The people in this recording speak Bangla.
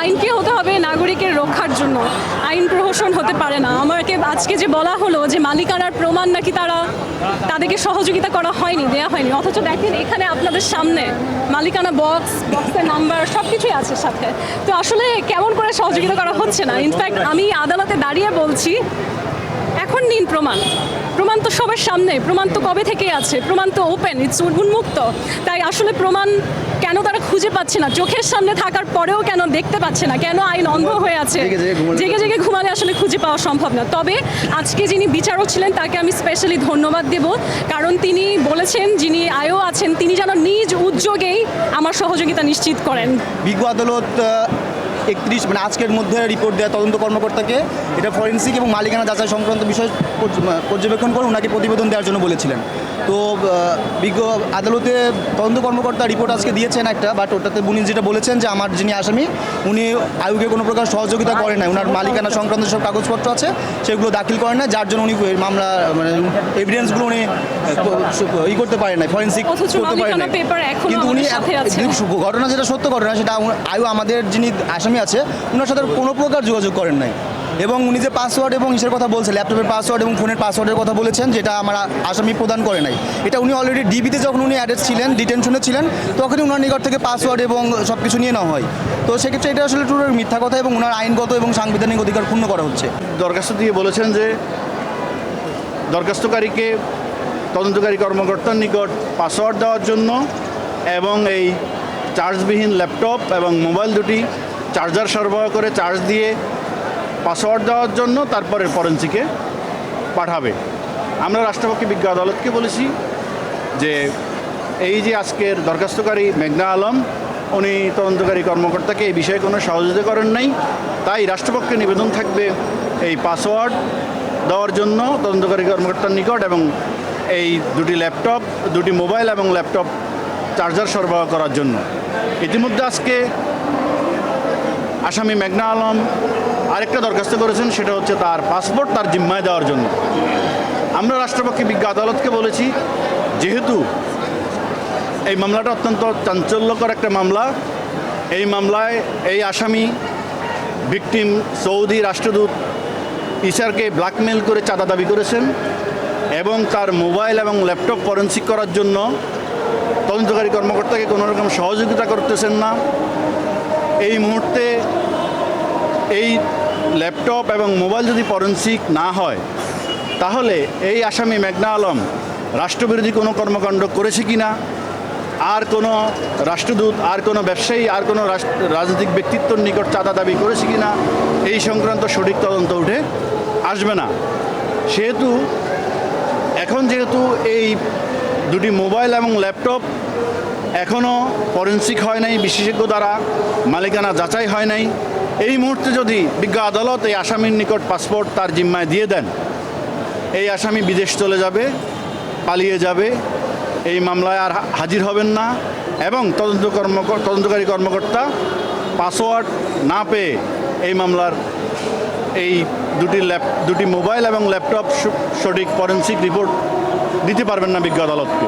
আইনকে হতে হবে নাগরিকের রক্ষার জন্য। আইন প্রহসন হতে পারে না। আমাকে আজকে যে বলা হলো যে মালিকানার প্রমাণ নাকি তারা তাদেরকে সহযোগিতা করা হয়নি, দেয়া হয়নি, অথচ দেখেন এখানে আপনাদের সামনে মালিকানা বক্স বক্সের নাম্বার সব কিছুই আছে সাথে। তো আসলে কেমন করে সহযোগিতা করা হচ্ছে না? ইনফ্যাক্ট আমি আদালতে দাঁড়িয়ে বলছি, এখন নিন প্রমাণ। প্রমাণ তো সবার সামনে, প্রমাণ তো কবে থেকে আছে? প্রমাণ তো ওপেন ইটস উন্মুক্ত। তাই আসলে প্রমাণ কেন তারা খুঁজে পাচ্ছে না? চোখের সামনে থাকার পরেও কেন দেখতে পাচ্ছে না? কেন আইন অন্ধ হয়ে আছে? জেগে জেগে ঘুমালে- আসলে খুঁজে পাওয়া সম্ভব না। তবে আজকে যিনি বিচারক ছিলেন তাকে আমি স্পেশালি ধন্যবাদ দেব। কারণ তিনি বলেছেন যিনি আয়ও আছেন তিনি যেন নিজ উদ্যোগেই আমার সহযোগিতা নিশ্চিত করেন। বিজ্ঞ আদালত একত্রিশ মানে আজকের মধ্যে রিপোর্ট দেয় তদন্ত কর্মকর্তাকে এটা ফরেন্সিক এবং মালিকানা যাচাই সংক্রান্ত বিষয় পর্যবেক্ষণ করে ওনাকে প্রতিবেদন দেওয়ার জন্য বলেছিলেন। তো বিজ্ঞ আদালতে তদন্ত কর্মকর্তা রিপোর্ট আজকে দিয়েছেন একটা বাট ওটাতে উনি যেটা বলেছেন যে আমার যিনি আসামি উনি আয়ুকে কোনো প্রকার সহযোগিতা করে না ওনার মালিকানা সংক্রান্ত সব কাগজপত্র আছে সেগুলো দাখিল করেন না যার জন্য উনি মামলা মানে এভিডেন্সগুলো উনি ই করতে পারেন না ফরেন্সিক করতে পারেন না কিন্তু উনি ঘটনা যেটা সত্য ঘটনা সেটা আয়ু আমাদের যিনি আসামি আছে ওনার সাথে কোনো প্রকার যোগাযোগ করেন নাই। এবং উনি যে পাসওয়ার্ড এবং ইসের কথা বলছেন ল্যাপটপের পাসওয়ার্ড এবং ফোনের পাসওয়ার্ডের কথা বলেছেন, যেটা আমার আসামি প্রদান করে নাই। এটা উনি অলরেডি ডিবিতে যখন উনি অ্যাড্রেস ছিলেন ডিটেনশনে ছিলেন, তখনই ওনার নিকট থেকে পাসওয়ার্ড এবং সব কিছু নিয়ে নেওয়া হয়। তো সেক্ষেত্রে এটা আসলে টুরের মিথ্যা কথা এবং ওনার আইনগত এবং সাংবিধানিক অধিকার ক্ষুণ্ণ করা হচ্ছে। দরখাস্ত দিয়ে বলেছেন যে, দরখাস্তকারীকে তদন্তকারী কর্মকর্তার নিকট পাসওয়ার্ড দেওয়ার জন্য এবং এই চার্জবিহীন ল্যাপটপ এবং মোবাইল দুটি চার্জার সরবরাহ করে চার্জ দিয়ে পাসওয়ার্ড দেওয়ার জন্য তারপরে ফরেন্সিকে পাঠাবে। আমরা রাষ্ট্রপক্ষে বিজ্ঞ আদালতকে বলেছি যে এই যে আজকের দরখাস্তকারী মেঘনা আলম, উনি তদন্তকারী কর্মকর্তাকে এই বিষয়ে কোনো সহযোগিতা করেন নাই। তাই রাষ্ট্রপক্ষে নিবেদন থাকবে এই পাসওয়ার্ড দেওয়ার জন্য তদন্তকারী কর্মকর্তার নিকট এবং এই দুটি ল্যাপটপ, দুটি মোবাইল এবং ল্যাপটপ চার্জার সরবরাহ করার জন্য। ইতিমধ্যে আজকে আসামি মেঘনা আলম আরেকটা দরখাস্ত করেছেন, সেটা হচ্ছে তার পাসপোর্ট, তার জিম্মায় দেওয়ার জন্য। আমরা রাষ্ট্রপক্ষে বিজ্ঞ আদালতকে বলেছি, যেহেতু এই মামলাটা অত্যন্ত চাঞ্চল্যকর একটা মামলা, এই মামলায় এই আসামি ভিকটিম সৌদি রাষ্ট্রদূত ইসারকে ব্ল্যাকমেল করে চাঁদা দাবি করেছেন এবং তার মোবাইল এবং ল্যাপটপ ফরেন্সিক করার জন্য তদন্তকারী কর্মকর্তাকে কোনো রকম সহযোগিতা করতেছেন না। এই মুহূর্তে এই ল্যাপটপ এবং মোবাইল যদি ফরেন্সিক না হয়, তাহলে এই আসামি মেঘনা আলম রাষ্ট্রবিরোধী কোনো কর্মকাণ্ড করেছে কি না? আর কোনো রাষ্ট্রদূত, আর কোনো ব্যবসায়ী, আর কোনো রাজনৈতিক ব্যক্তিত্বর নিকট চাঁদা দাবি করেছে কি না? এই সংক্রান্ত সঠিক তদন্ত উঠে আসবে না। সেহেতু এখন যেহেতু এই দুটি মোবাইল এবং ল্যাপটপ এখনও ফরেন্সিক হয় নাই, বিশেষজ্ঞ দ্বারা, মালিকানা যাচাই হয় নাই। এই মুহূর্তে যদি বিজ্ঞ আদালত এই আসামির নিকট পাসপোর্ট তার জিম্মায় দিয়ে দেন, এই আসামি বিদেশ চলে যাবে, পালিয়ে যাবে, এই মামলায় আর হাজির হবেন না এবং তদন্ত কর্ম তদন্তকারী কর্মকর্তা পাসওয়ার্ড না পেয়ে এই মামলার এই দুটি ল্যাপ, দুটি মোবাইল এবং ল্যাপটপ সঠিক ফরেন্সিক রিপোর্ট দিতে পারবেন না বিজ্ঞ আদালতকে।